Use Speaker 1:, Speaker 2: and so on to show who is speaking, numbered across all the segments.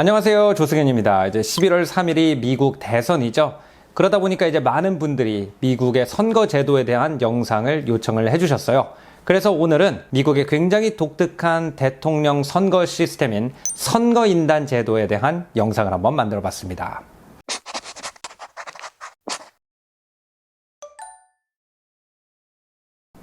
Speaker 1: 안녕하세요. 조승현입니다. 이제 11월 3일이 미국 대선이죠. 그러다 보니까 이제 많은 분들이 미국의 선거 제도에 대한 영상을 요청을 해주셨어요. 그래서 오늘은 미국의 굉장히 독특한 대통령 선거 시스템인 선거인단 제도에 대한 영상을 한번 만들어 봤습니다.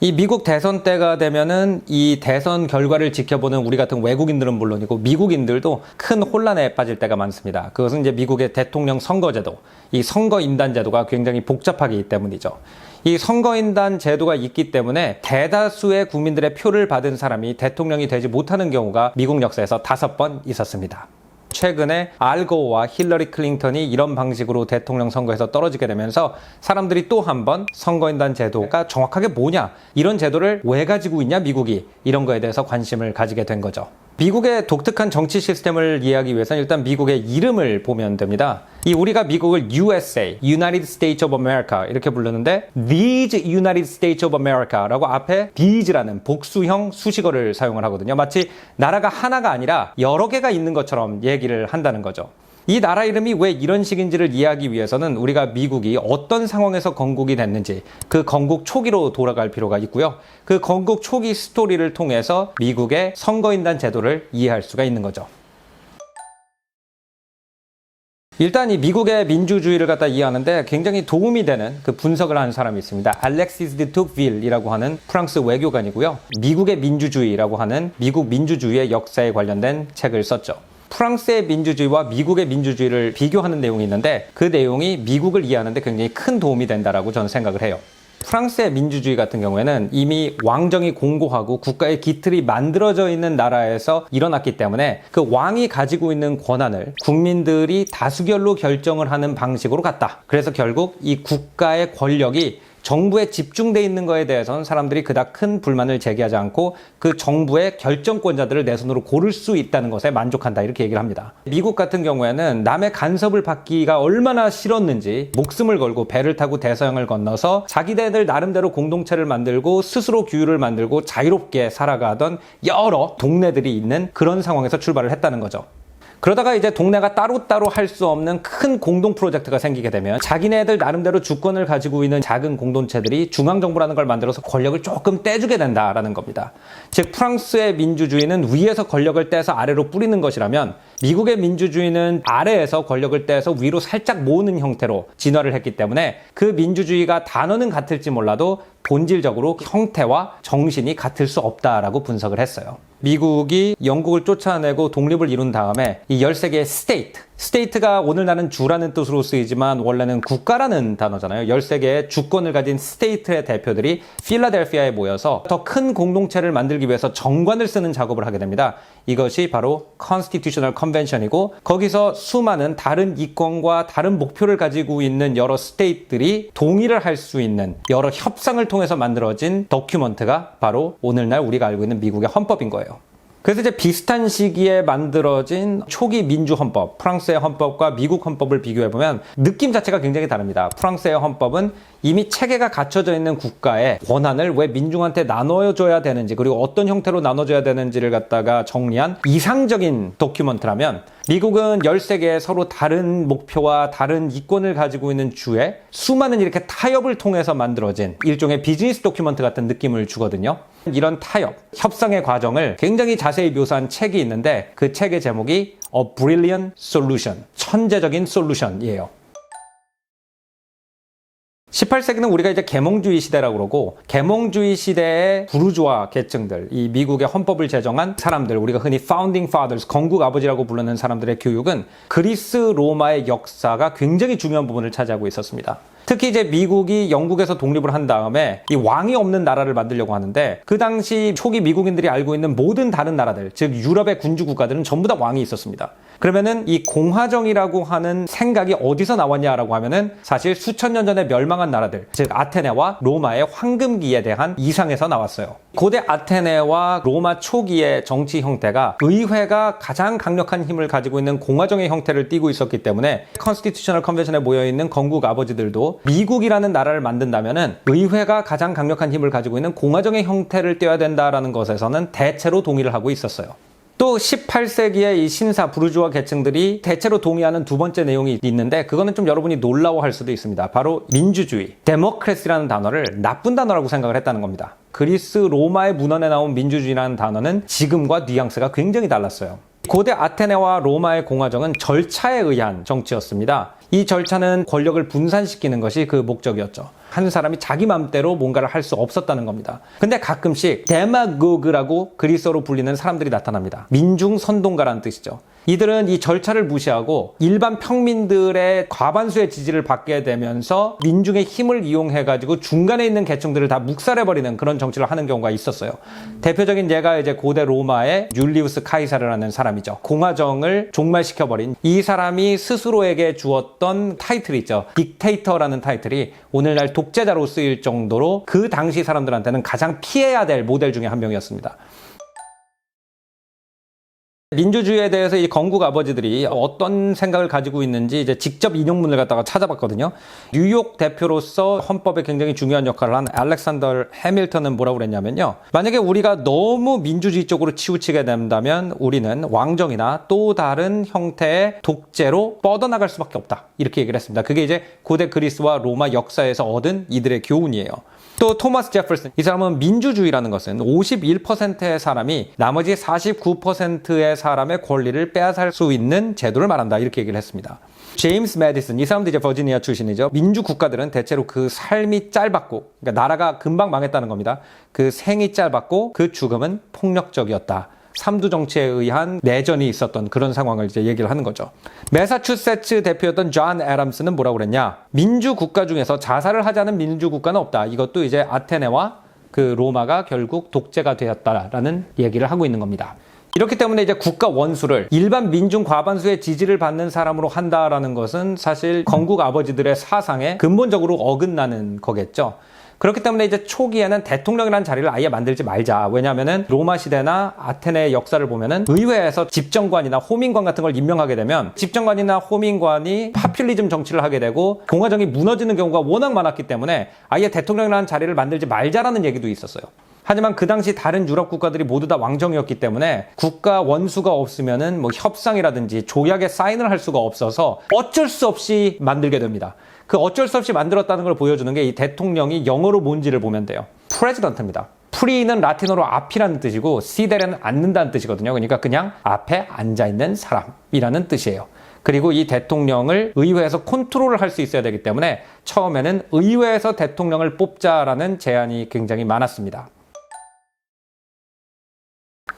Speaker 1: 이 미국 대선 때가 되면은 이 대선 결과를 지켜보는 우리 같은 외국인들은 물론이고 미국인들도 큰 혼란에 빠질 때가 많습니다. 그것은 이제 미국의 대통령 선거제도, 이 선거인단 제도가 굉장히 복잡하기 때문이죠. 이 선거인단 제도가 있기 때문에 대다수의 국민들의 표를 받은 사람이 대통령이 되지 못하는 경우가 미국 역사에서 다섯 번 있었습니다. 최근에 알고와 힐러리 클린턴이 이런 방식으로 대통령 선거에서 떨어지게 되면서 사람들이 또 한 번 선거인단 제도가 정확하게 뭐냐 이런 제도를 왜 가지고 있냐 미국이 이런 거에 대해서 관심을 가지게 된 거죠. 미국의 독특한 정치 시스템을 이해하기 위해서는 일단 미국의 이름을 보면 됩니다. 이 우리가 미국을 USA, United States of America 이렇게 부르는데 these United States of America라고 앞에 these라는 복수형 수식어를 사용을 하거든요. 마치 나라가 하나가 아니라 여러 개가 있는 것처럼 얘기를 한다는 거죠. 이 나라 이름이 왜 이런 식인지를 이해하기 위해서는 우리가 미국이 어떤 상황에서 건국이 됐는지 그 건국 초기로 돌아갈 필요가 있고요. 그 건국 초기 스토리를 통해서 미국의 선거인단 제도를 이해할 수가 있는 거죠. 일단 이 미국의 민주주의를 갖다 이해하는데 굉장히 도움이 되는 그 분석을 한 사람이 있습니다. 알렉시스 드 툭빌이라고 하는 프랑스 외교관이고요. 미국의 민주주의라고 하는 미국 민주주의의 역사에 관련된 책을 썼죠. 프랑스의 민주주의와 미국의 민주주의를 비교하는 내용이 있는데 그 내용이 미국을 이해하는데 굉장히 큰 도움이 된다라고 저는 생각을 해요. 프랑스의 민주주의 같은 경우에는 이미 왕정이 공고하고 국가의 기틀이 만들어져 있는 나라에서 일어났기 때문에 그 왕이 가지고 있는 권한을 국민들이 다수결로 결정을 하는 방식으로 갔다. 그래서 결국 이 국가의 권력이 정부에 집중돼 있는 거에 대해서는 사람들이 그닥 큰 불만을 제기하지 않고 그 정부의 결정권자들을 내 손으로 고를 수 있다는 것에 만족한다 이렇게 얘기를 합니다. 미국 같은 경우에는 남의 간섭을 받기가 얼마나 싫었는지 목숨을 걸고 배를 타고 대서양을 건너서 자기네들 나름대로 공동체를 만들고 스스로 규율을 만들고 자유롭게 살아가던 여러 동네들이 있는 그런 상황에서 출발을 했다는 거죠. 그러다가 이제 동네가 따로따로 할 수 없는 큰 공동 프로젝트가 생기게 되면 자기네들 나름대로 주권을 가지고 있는 작은 공동체들이 중앙정부라는 걸 만들어서 권력을 조금 떼주게 된다라는 겁니다. 즉, 프랑스의 민주주의는 위에서 권력을 떼서 아래로 뿌리는 것이라면 미국의 민주주의는 아래에서 권력을 떼서 위로 살짝 모으는 형태로 진화를 했기 때문에 그 민주주의가 단어는 같을지 몰라도 본질적으로 형태와 정신이 같을 수 없다라고 분석을 했어요. 미국이 영국을 쫓아내고 독립을 이룬 다음에 이 13개의 스테이트, 스테이트가 오늘날은 주라는 뜻으로 쓰이지만 원래는 국가라는 단어잖아요. 13개의 주권을 가진 스테이트의 대표들이 필라델피아에 모여서 더 큰 공동체를 만들기 위해서 정관을 쓰는 작업을 하게 됩니다. 이것이 바로 Constitutional Convention이고 거기서 수많은 다른 이권과 다른 목표를 가지고 있는 여러 스테이트들이 동의를 할 수 있는 여러 협상을 통해서 만들어진 도큐먼트가 바로 오늘날 우리가 알고 있는 미국의 헌법인 거예요. 그래서 이제 비슷한 시기에 만들어진 초기 민주 헌법, 프랑스의 헌법과 미국 헌법을 비교해 보면 느낌 자체가 굉장히 다릅니다. 프랑스의 헌법은 이미 체계가 갖춰져 있는 국가의 권한을 왜 민중한테 나눠줘야 되는지 그리고 어떤 형태로 나눠줘야 되는지를 갖다가 정리한 이상적인 도큐먼트라면 미국은 13개의 서로 다른 목표와 다른 이권을 가지고 있는 주에 수많은 이렇게 타협을 통해서 만들어진 일종의 비즈니스 도큐먼트 같은 느낌을 주거든요. 이런 타협, 협상의 과정을 굉장히 자세히 묘사한 책이 있는데 그 책의 제목이 A Brilliant Solution, 천재적인 솔루션이에요. 18세기는 우리가 이제 계몽주의 시대라고 그러고 계몽주의 시대의 부르주아 계층들, 이 미국의 헌법을 제정한 사람들, 우리가 흔히 founding fathers, 건국 아버지라고 부르는 사람들의 교육은 그리스 로마의 역사가 굉장히 중요한 부분을 차지하고 있었습니다. 특히 이제 미국이 영국에서 독립을 한 다음에 이 왕이 없는 나라를 만들려고 하는데 그 당시 초기 미국인들이 알고 있는 모든 다른 나라들, 즉 유럽의 군주 국가들은 전부 다 왕이 있었습니다. 그러면은 이 공화정이라고 하는 생각이 어디서 나왔냐라고 하면은 사실 수천 년 전에 멸망한 나라들, 즉 아테네와 로마의 황금기에 대한 이상에서 나왔어요. 고대 아테네와 로마 초기의 정치 형태가 의회가 가장 강력한 힘을 가지고 있는 공화정의 형태를 띠고 있었기 때문에 컨스티튜셔널 컨벤션에 모여 있는 건국 아버지들도 미국이라는 나라를 만든다면은 의회가 가장 강력한 힘을 가지고 있는 공화정의 형태를 떼야 된다라는 것에서는 대체로 동의를 하고 있었어요. 또 18세기의 이 신사 부르주아 계층들이 대체로 동의하는 두 번째 내용이 있는데 그거는 좀 여러분이 놀라워할 수도 있습니다. 바로 민주주의, 데모크레시라는 단어를 나쁜 단어라고 생각을 했다는 겁니다. 그리스 로마의 문헌에 나온 민주주의라는 단어는 지금과 뉘앙스가 굉장히 달랐어요. 고대 아테네와 로마의 공화정은 절차에 의한 정치였습니다. 이 절차는 권력을 분산시키는 것이 그 목적이었죠. 한 사람이 자기 맘대로 뭔가를 할 수 없었다는 겁니다. 근데 가끔씩 데마고그라고 그리스어로 불리는 사람들이 나타납니다. 민중 선동가라는 뜻이죠. 이들은 이 절차를 무시하고 일반 평민들의 과반수의 지지를 받게 되면서 민중의 힘을 이용해 가지고 중간에 있는 계층들을 다 묵살해 버리는 그런 정치를 하는 경우가 있었어요. 대표적인 예가 이제 고대 로마의 율리우스 카이사르라는 사람이죠. 공화정을 종말시켜 버린 이 사람이 스스로에게 주었던 타이틀이 있죠. 딕테이터라는 타이틀이 오늘날 독재자로 쓰일 정도로 그 당시 사람들한테는 가장 피해야 될 모델 중에 한 명이었습니다. 민주주의에 대해서 이 건국 아버지들이 어떤 생각을 가지고 있는지 이제 직접 인용문을 갖다가 찾아봤거든요. 뉴욕 대표로서 헌법에 굉장히 중요한 역할을 한 알렉산더 해밀턴은 뭐라고 그랬냐면요. 만약에 우리가 너무 민주주의 쪽으로 치우치게 된다면 우리는 왕정이나 또 다른 형태의 독재로 뻗어나갈 수밖에 없다. 이렇게 얘기를 했습니다. 그게 이제 고대 그리스와 로마 역사에서 얻은 이들의 교훈이에요. 또 토마스 제퍼슨 이 사람은 민주주의라는 것은 51%의 사람이 나머지 49%의 사람의 권리를 빼앗을 수 있는 제도를 말한다 이렇게 얘기를 했습니다. 제임스 매디슨 이 사람도 이제 버지니아 출신이죠. 민주 국가들은 대체로 그 삶이 짧았고 그러니까 나라가 금방 망했다는 겁니다. 그 생이 짧았고 그 죽음은 폭력적이었다. 삼두 정치에 의한 내전이 있었던 그런 상황을 이제 얘기를 하는 거죠. 매사추세츠 대표였던 존 애덤스는 뭐라고 그랬냐? 민주 국가 중에서 자살을 하자는 민주 국가는 없다. 이것도 이제 아테네와 그 로마가 결국 독재가 되었다라는 얘기를 하고 있는 겁니다. 이렇기 때문에 이제 국가 원수를 일반 민중 과반수의 지지를 받는 사람으로 한다라는 것은 사실 건국 아버지들의 사상에 근본적으로 어긋나는 거겠죠. 그렇기 때문에 이제 초기에는 대통령이라는 자리를 아예 만들지 말자. 왜냐하면은 로마 시대나 아테네의 역사를 보면은 의회에서 집정관이나 호민관 같은 걸 임명하게 되면 집정관이나 호민관이 파퓰리즘 정치를 하게 되고 공화정이 무너지는 경우가 워낙 많았기 때문에 아예 대통령이라는 자리를 만들지 말자라는 얘기도 있었어요. 하지만 그 당시 다른 유럽 국가들이 모두 다 왕정이었기 때문에 국가 원수가 없으면은 뭐 협상이라든지 조약에 사인을 할 수가 없어서 어쩔 수 없이 만들게 됩니다. 그 어쩔 수 없이 만들었다는 걸 보여주는 게 이 대통령이 영어로 뭔지를 보면 돼요. 프레지던트입니다. 프리는 라틴어로 앞이라는 뜻이고 시데레는 앉는다는 뜻이거든요. 그러니까 그냥 앞에 앉아 있는 사람이라는 뜻이에요. 그리고 이 대통령을 의회에서 컨트롤을 할 수 있어야 되기 때문에 처음에는 의회에서 대통령을 뽑자라는 제안이 굉장히 많았습니다.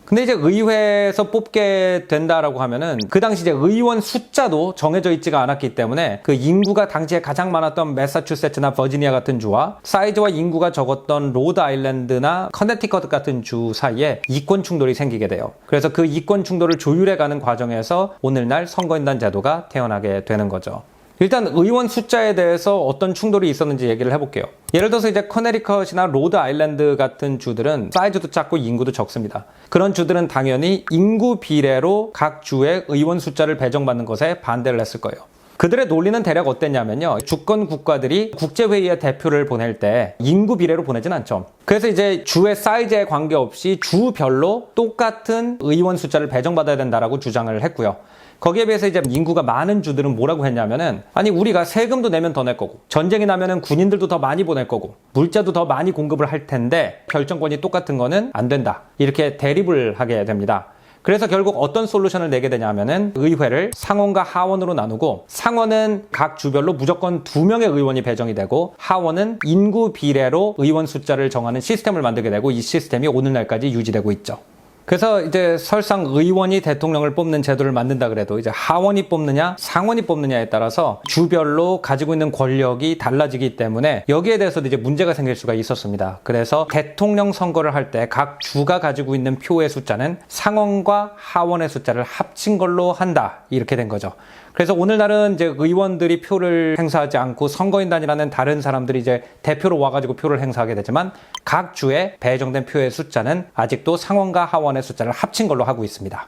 Speaker 1: 근데 이제 의회에서 뽑게 된다라고 하면은 그 당시 이제 의원 숫자도 정해져 있지가 않았기 때문에 그 인구가 당시에 가장 많았던 매사추세츠나 버지니아 같은 주와 사이즈와 인구가 적었던 로드 아일랜드나 커네티컷 같은 주 사이에 이권 충돌이 생기게 돼요. 그래서 그 이권 충돌을 조율해 가는 과정에서 오늘날 선거인단 제도가 태어나게 되는 거죠. 일단 의원 숫자에 대해서 어떤 충돌이 있었는지 얘기를 해볼게요. 예를 들어서 이제 커네리컷이나 로드 아일랜드 같은 주들은 사이즈도 작고 인구도 적습니다. 그런 주들은 당연히 인구 비례로 각 주의 의원 숫자를 배정받는 것에 반대를 했을 거예요. 그들의 논리는 대략 어땠냐면요. 주권 국가들이 국제회의에 대표를 보낼 때 인구 비례로 보내진 않죠. 그래서 이제 주의 사이즈에 관계없이 주별로 똑같은 의원 숫자를 배정받아야 된다라고 주장을 했고요. 거기에 비해서 이제 인구가 많은 주들은 뭐라고 했냐면은 아니 우리가 세금도 내면 더 낼 거고 전쟁이 나면은 군인들도 더 많이 보낼 거고 물자도 더 많이 공급을 할 텐데 결정권이 똑같은 거는 안 된다 이렇게 대립을 하게 됩니다. 그래서 결국 어떤 솔루션을 내게 되냐면은 의회를 상원과 하원으로 나누고 상원은 각 주별로 무조건 두 명의 의원이 배정이 되고 하원은 인구 비례로 의원 숫자를 정하는 시스템을 만들게 되고 이 시스템이 오늘날까지 유지되고 있죠. 그래서 이제 설상 의원이 대통령을 뽑는 제도를 만든다 그래도 이제 하원이 뽑느냐 상원이 뽑느냐에 따라서 주별로 가지고 있는 권력이 달라지기 때문에 여기에 대해서도 이제 문제가 생길 수가 있었습니다. 그래서 대통령 선거를 할 때 각 주가 가지고 있는 표의 숫자는 상원과 하원의 숫자를 합친 걸로 한다. 이렇게 된 거죠. 그래서 오늘날은 이제 의원들이 표를 행사하지 않고 선거인단이라는 다른 사람들이 이제 대표로 와가지고 표를 행사하게 되지만 각 주에 배정된 표의 숫자는 아직도 상원과 하원의 숫자를 합친 걸로 하고 있습니다.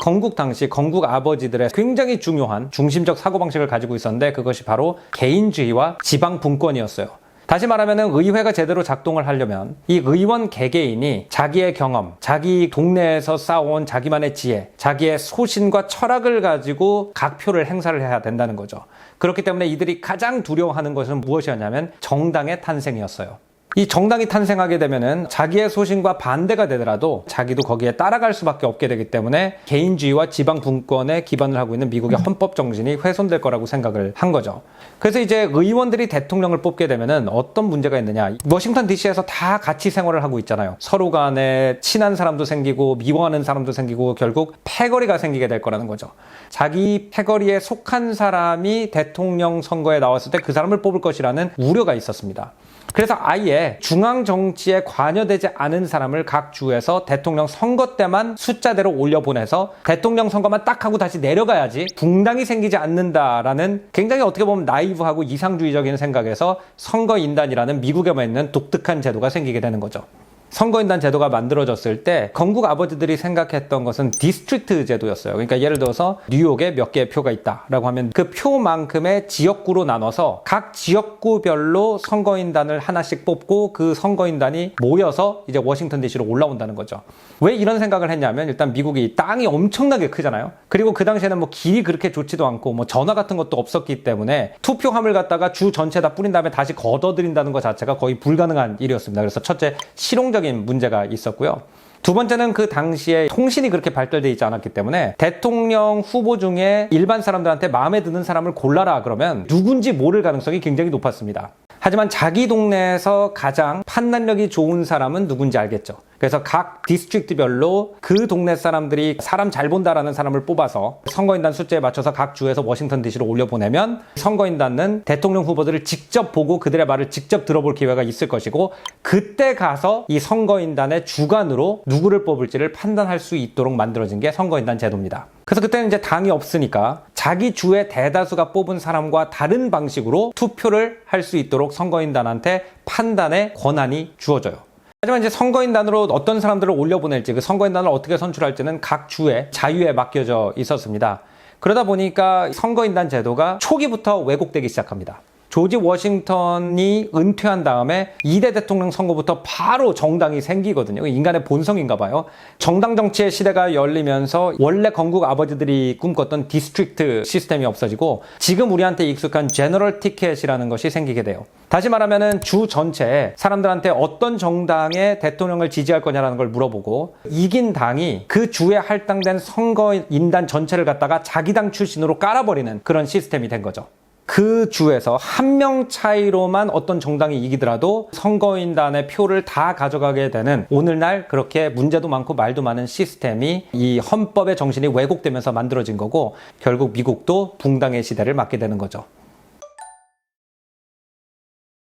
Speaker 1: 건국 당시 건국 아버지들의 굉장히 중요한 중심적 사고방식을 가지고 있었는데 그것이 바로 개인주의와 지방 분권이었어요. 다시 말하면 의회가 제대로 작동을 하려면 이 의원 개개인이 자기의 경험, 자기 동네에서 쌓아온 자기만의 지혜, 자기의 소신과 철학을 가지고 각 표를 행사를 해야 된다는 거죠. 그렇기 때문에 이들이 가장 두려워하는 것은 무엇이었냐면 정당의 탄생이었어요. 이 정당이 탄생하게 되면은 자기의 소신과 반대가 되더라도 자기도 거기에 따라갈 수밖에 없게 되기 때문에 개인주의와 지방 분권에 기반을 하고 있는 미국의 헌법 정신이 훼손될 거라고 생각을 한 거죠. 그래서 이제 의원들이 대통령을 뽑게 되면은 어떤 문제가 있느냐. 워싱턴 DC에서 다 같이 생활을 하고 있잖아요. 서로 간에 친한 사람도 생기고 미워하는 사람도 생기고 결국 패거리가 생기게 될 거라는 거죠. 자기 패거리에 속한 사람이 대통령 선거에 나왔을 때 그 사람을 뽑을 것이라는 우려가 있었습니다. 그래서 아예 중앙 정치에 관여되지 않은 사람을 각 주에서 대통령 선거 때만 숫자대로 올려보내서 대통령 선거만 딱 하고 다시 내려가야지 붕당이 생기지 않는다라는 굉장히 어떻게 보면 나이브하고 이상주의적인 생각에서 선거인단이라는 미국에만 있는 독특한 제도가 생기게 되는 거죠. 선거인단 제도가 만들어졌을 때 건국 아버지들이 생각했던 것은 디스트릭트 제도였어요. 그러니까 예를 들어서 뉴욕에 몇 개의 표가 있다라고 하면 그 표만큼의 지역구로 나눠서 각 지역구별로 선거인단을 하나씩 뽑고 그 선거인단이 모여서 이제 워싱턴 DC로 올라온다는 거죠. 왜 이런 생각을 했냐면 일단 미국이 땅이 엄청나게 크잖아요. 그리고 그 당시에는 뭐 길이 그렇게 좋지도 않고 뭐 전화 같은 것도 없었기 때문에 투표함을 갖다가 주 전체 다 뿌린 다음에 다시 걷어들인다는 것 자체가 거의 불가능한 일이었습니다. 그래서 첫째 실용적 적인 문제가 있었고요. 두 번째는 그 당시에 통신이 그렇게 발달되어 있지 않았기 때문에 대통령 후보 중에 일반 사람들한테 마음에 드는 사람을 골라라 그러면 누군지 모를 가능성이 굉장히 높았습니다. 하지만 자기 동네에서 가장 판단력이 좋은 사람은 누군지 알겠죠. 그래서 각 디스트릭트별로 그 동네 사람들이 사람 잘 본다라는 사람을 뽑아서 선거인단 숫자에 맞춰서 각 주에서 워싱턴 DC로 올려보내면 선거인단은 대통령 후보들을 직접 보고 그들의 말을 직접 들어볼 기회가 있을 것이고 그때 가서 이 선거인단의 주관으로 누구를 뽑을지를 판단할 수 있도록 만들어진 게 선거인단 제도입니다. 그래서 그때는 이제 당이 없으니까 자기 주의 대다수가 뽑은 사람과 다른 방식으로 투표를 할 수 있도록 선거인단한테 판단의 권한이 주어져요. 하지만 이제 선거인단으로 어떤 사람들을 올려보낼지 그 선거인단을 어떻게 선출할지는 각 주의 자유에 맡겨져 있었습니다. 그러다 보니까 선거인단 제도가 초기부터 왜곡되기 시작합니다. 조지 워싱턴이 은퇴한 다음에 2대 대통령 선거부터 바로 정당이 생기거든요. 인간의 본성인가 봐요. 정당 정치의 시대가 열리면서 원래 건국 아버지들이 꿈꿨던 디스트릭트 시스템이 없어지고 지금 우리한테 익숙한 제너럴 티켓이라는 것이 생기게 돼요. 다시 말하면은 주 전체에 사람들한테 어떤 정당의 대통령을 지지할 거냐라는 걸 물어보고 이긴 당이 그 주에 할당된 선거 인단 전체를 갖다가 자기 당 출신으로 깔아버리는 그런 시스템이 된 거죠. 그 주에서 한 명 차이로만 어떤 정당이 이기더라도 선거인단의 표를 다 가져가게 되는 오늘날 그렇게 문제도 많고 말도 많은 시스템이 이 헌법의 정신이 왜곡되면서 만들어진 거고 결국 미국도 붕당의 시대를 맞게 되는 거죠.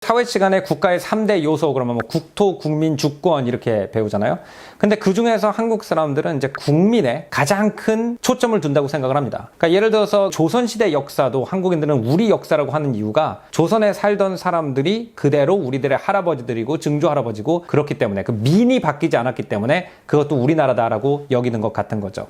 Speaker 1: 사회 시간에 국가의 3대 요소 그러면 뭐 국토, 국민, 주권 이렇게 배우잖아요. 근데 그 중에서 한국 사람들은 이제 국민에 가장 큰 초점을 둔다고 생각을 합니다. 그러니까 예를 들어서 조선시대 역사도 한국인들은 우리 역사라고 하는 이유가 조선에 살던 사람들이 그대로 우리들의 할아버지들이고 증조 할아버지고 그렇기 때문에 그 민이 바뀌지 않았기 때문에 그것도 우리나라다라고 여기는 것 같은 거죠.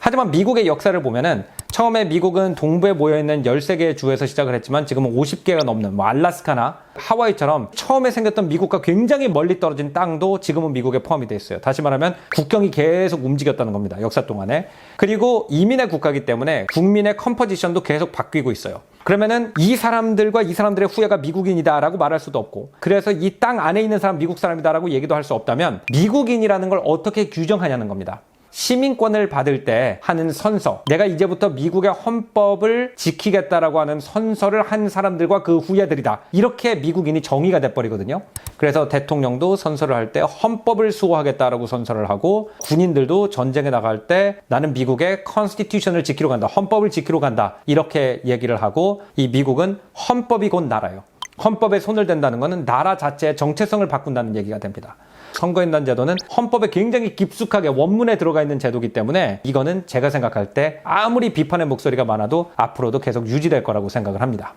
Speaker 1: 하지만 미국의 역사를 보면은 처음에 미국은 동부에 모여있는 13개의 주에서 시작을 했지만 지금은 50개가 넘는 뭐 알라스카나 하와이처럼 처음에 생겼던 미국과 굉장히 멀리 떨어진 땅도 지금은 미국에 포함이 돼 있어요. 다시 말하면 국경이 계속 움직였다는 겁니다. 역사 동안에. 그리고 이민의 국가이기 때문에 국민의 컴포지션도 계속 바뀌고 있어요. 그러면은 이 사람들과 이 사람들의 후예가 미국인이다라고 말할 수도 없고 그래서 이 땅 안에 있는 사람 미국 사람이다라고 얘기도 할 수 없다면 미국인이라는 걸 어떻게 규정하냐는 겁니다. 시민권을 받을 때 하는 선서, 내가 이제부터 미국의 헌법을 지키겠다라고 하는 선서를 한 사람들과 그 후예들이다. 이렇게 미국인이 정의가 돼버리거든요. 그래서 대통령도 선서를 할 때 헌법을 수호하겠다라고 선서를 하고 군인들도 전쟁에 나갈 때 나는 미국의 컨스티튜션을 지키러 간다. 헌법을 지키러 간다. 이렇게 얘기를 하고 이 미국은 헌법이 곧 나라예요. 헌법에 손을 댄다는 것은 나라 자체의 정체성을 바꾼다는 얘기가 됩니다. 선거인단 제도는 헌법에 굉장히 깊숙하게 원문에 들어가 있는 제도이기 때문에 이거는 제가 생각할 때 아무리 비판의 목소리가 많아도 앞으로도 계속 유지될 거라고 생각을 합니다.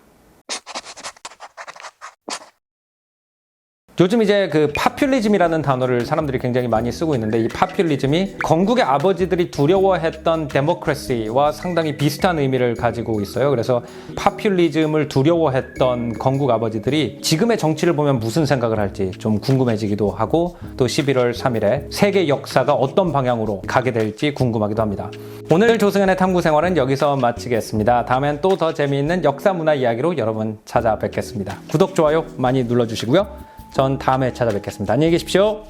Speaker 1: 요즘 이제 그 파퓰리즘이라는 단어를 사람들이 굉장히 많이 쓰고 있는데 이 파퓰리즘이 건국의 아버지들이 두려워했던 데모크래시와 상당히 비슷한 의미를 가지고 있어요. 그래서 파퓰리즘을 두려워했던 건국 아버지들이 지금의 정치를 보면 무슨 생각을 할지 좀 궁금해지기도 하고 또 11월 3일에 세계 역사가 어떤 방향으로 가게 될지 궁금하기도 합니다. 오늘 조승현의 탐구 생활은 여기서 마치겠습니다. 다음엔 또 더 재미있는 역사 문화 이야기로 여러분 찾아뵙겠습니다. 구독, 좋아요 많이 눌러주시고요. 전 다음에 찾아뵙겠습니다. 안녕히 계십시오.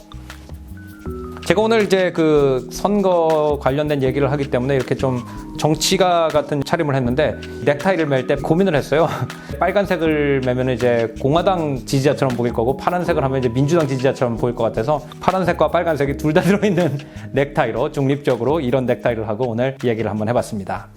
Speaker 1: 제가 오늘 이제 그 선거 관련된 얘기를 하기 때문에 이렇게 좀 정치가 같은 차림을 했는데 넥타이를 멜때 고민을 했어요. 빨간색을 매면 이제 공화당 지지자처럼 보일 거고 파란색을 하면 이제 민주당 지지자처럼 보일 것 같아서 파란색과 빨간색이 둘 다 들어있는 넥타이로 중립적으로 이런 넥타이를 하고 오늘 얘기를 한번 해봤습니다.